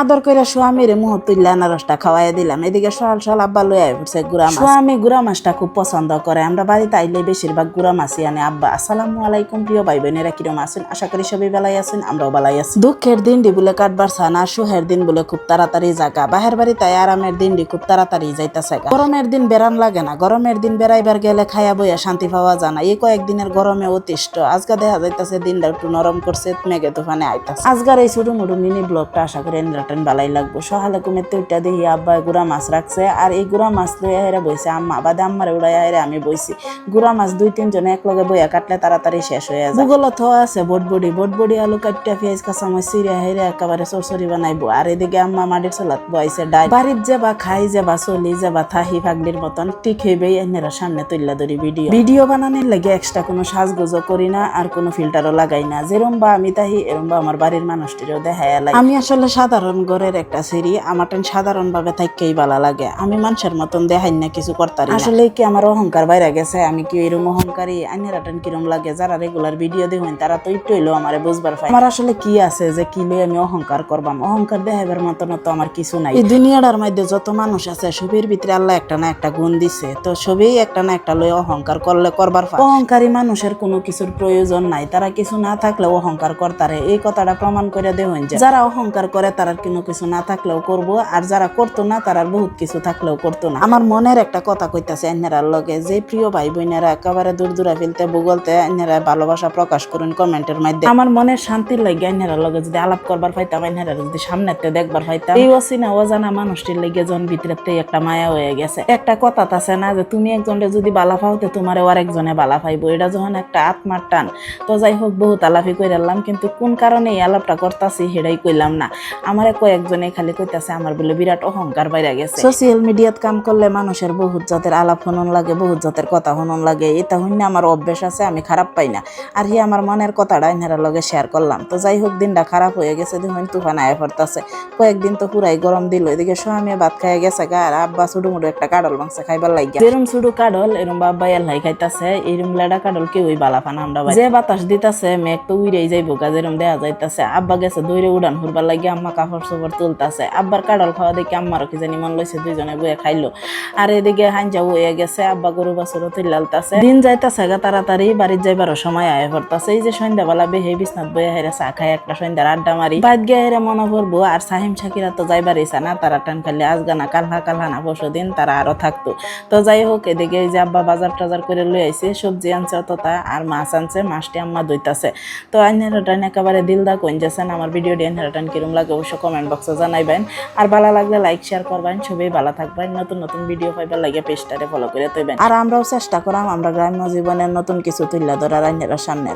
আদর করে স্বামীর মুহ তুললে আনারসটা খাওয়াই দিলাম। এদিকে সকাল সকাল আব্বা আই পড়ছে গুড়া মাছ। স্বামী গুড়া মাছটা খুব পছন্দ করে। আমরা বাড়িতে আইলে বেশিরভাগ গুড়া মাছই আনে। আব্বা আসসালামু আলাইকুম প্রিয় ভাই বোনেরা কিরম আছেন? আশা করি সবাই বেলায় আছেন আমরাও বেলায় আছি। দুঃখের দিনটি বলে কাটবার সান আর সুহের দিন বলে খুব তাড়াতাড়ি জাগা। বাহের বাড়ি তাই আরামের দিনটি খুব তাড়াতাড়ি যাইতাছে। গরমের দিন বেড়ান লাগে না। গরমের দিন বেড়াইবার গেলে খায়া বইয়া শান্তি পাওয়া যায় না। এই কয়েকদিনের গরমে অতিষ্ঠ। আজকে দেখা যাইতাছে দিনটা একটু নরম করছে মেঘে তুফানে আইতাছে। আজকের এই ছোট মোটো মিনি ব্লগটা আশা করি এনরাটেন বালাই লাগবো। সকালে ঘুমে তুইটা দেখি আব্বা গুড়া মাছ রাখছে। আর এই গুড়া মাছ লইয়া হেরে বইছে আম্মা বাদে আম্মারে উড়াইয়া হেরে আমি বইছি। গুড়া মাছ দুই তিনজনে এক লগে বইয়া কাটলে তাড়াতাড়ি শেষ হয়ে যায়। গুগল থ আছে বটবডি বটবডি আলু কাটটা পেঁয়াজ কাঁচা মাছ সিরিয়া হেরে একেবারে সরসরি বানাইবো। আর এদিকে আম্মা মাটির চলাত বইছে ডাই বাড়ির যাবা খাই যাবা চলি যাবা থাহি ফাগডির মতন ঠিক হইবেই এনারা সামনে তুললা ধরি ভিডিও। ভিডিও বানানোর লাগে এক্সট্রা কোনো সাজগোজও করি না আর কোনো ফিল্টারও লাগাই না। যেরম বা আমি তাহি এরম বা আমার বাড়ির মানুষটিরও দেখায় লাগে। আমি আসলে সাধারণ ঘরের একটা সিঁড়ি আমার টেন সাধারণ ভাবে থাকতেই ভালো লাগে। আমি মানুষের মতন দেখাই না কিছু করতারি আসলে কি আমার অহংকার বাইরে গেছে? আমি কি এরম অহংকারী? আইনের টেন কিরম লাগে? যারা রেগুলার ভিডিও দেখেন তারা তো একটু হইলেও আমার বুঝবার পাই আমার আসলে কি আছে যে কি লই আমি অহংকার করবাম? অহংকার দেখাবার মতন তো আমার কিছু নাই। এই দুনিয়াটার মধ্যে যত মানুষ আছে সবের ভিতরে আল্লাহ একটা না একটা গুণ দিছে। তো সবেই একটা না একটা লই অহংকার করলে করবার। অহংকারী মানুষের কোনো কিছুর প্রয়োজন নাই। তারা কিছু না থাকলেও অহংকার করতারে। এই কথাটা প্রমাণ করে দেবেন যে যারা অহংকার করে তারা কোনো কিছু না থাকলেও করব আর যারা করতো না তারা বহুত কিছু থাকলেও করতো না। আমার মনের একটা কথা কইতাছে এনারার লগে যে প্রিয় ভাই বোনেরা একেবারে দূর দূরা ফেলতে ভূগলতে এনারা ভালোবাসা প্রকাশ করুন কমেন্টের মাধ্যমে। আমার মনের শান্তির লাগে এনারার লগে যদি আলাপ করবার পাইতাম এনারা যদি সামনেতে দেখবার পাইতাম। এই অচিনা অজানা মানুষটির লেগে জন ভিতরেতে একটা মায়া হয়ে গেছে। একটা কথা আছে না যে তুমি একজনে যদি বালা পাও তো তোমার আর একজনে বালা পাইবো। এটা যখন একটা আত্মার টান তো যাই হোক বহুত আলাপি কইরালাম কিন্তু কোন কারণে এই আলাপটা করতাছি সেটাই কইলাম না। আমার কয়েকজনে খালি কইতাছে আমার বলে বিরাট অহংকার বাইরে গেছে। সোশ্যাল মিডিয়াত কাম করলে মানুষের বহুত জাতের আলাপ হনন লাগে বহুত জাতের কথা হনন লাগে। এটা হইনে আমার অভ্যেস আছে আমি খারাপ পাই না। আর হি আমার মনের কথাটা এনারা লগে শেয়ার করলাম। তো যাই হোক দিনটা খারাপ হয়ে গেছে দেখুন তুফান আয় পড়তাছে। কয়েকদিন তো পুরাই গরম দিল। এদিকে স্বামী ভাত খাইয়া গেছে গা আর আব্বা ছোট মোটো একটা কাডল মাংস খাইবার লাগিয়া যেরম ছোট কাডল এরম বাবা এলাই খাইতাছে এরম লেডা কাডল কেউই বালা পানা আমরা। যে বাতাস দিতাছে মেঘ তো উড়েই যাইবো গা যেরম দেয়া যাইতাছে। আব্বা গেছে দৌড়ে উড়ান হুরবার লাগিয়া আম্মা কাপড় চোপড় তুলতাছে। আব্বার কাডল খাওয়া দেখে আম্মারও কি জানি মন লইছে, দুইজনে বয়ে খাইলো। আর এদিকে হাঞ্জা হয়ে গেছে, আব্বা গরু বাছুরও তুলালতাছে দিন যাইতাছে গা তাড়াতাড়ি, বাড়ির যাইবারও সময় আয় পড়তাছে। এই যে সন্ধ্যাবেলা বেহে বিছনাত বয়ে হেরে চা খাই, একটা সন্ধ্যার আড্ডা মারি। বাদ গিয়ে হেরে মনে পড়ব আর সাহিম শাকিরা তো যাইবার ইচ্ছা না, তারা টান খালি আজগানা কালহা কালহা না পরশু দিন তারা আরও থাকতো। তো যাই হোক এদিকে এই যে আব্বা বাজার টাজার করে লই আইছে, সবজি আনছে অতটা, আর মাছ আনছে, মাছটি আম্মা দইতাছে তো আইনের টান একেবারে দিলদা কইন যাচ্ছেন আমার ভিডিও ডি আইনের টান কিরম লাগে অবশ্য কমেন্ট বক্সে জানাইবেন। আর ভালো লাগলে লাইক শেয়ার করবেন। সবাই ভালো থাকবেন। নতুন নতুন ভিডিও পাইবার লাগে পেজটারে ফলো করে তৈবেন আর আমরাও চেষ্টা করাম, আমরা গ্রাম্য জীবনের নতুন কিছু তুলে ধরার আইনের সামনে।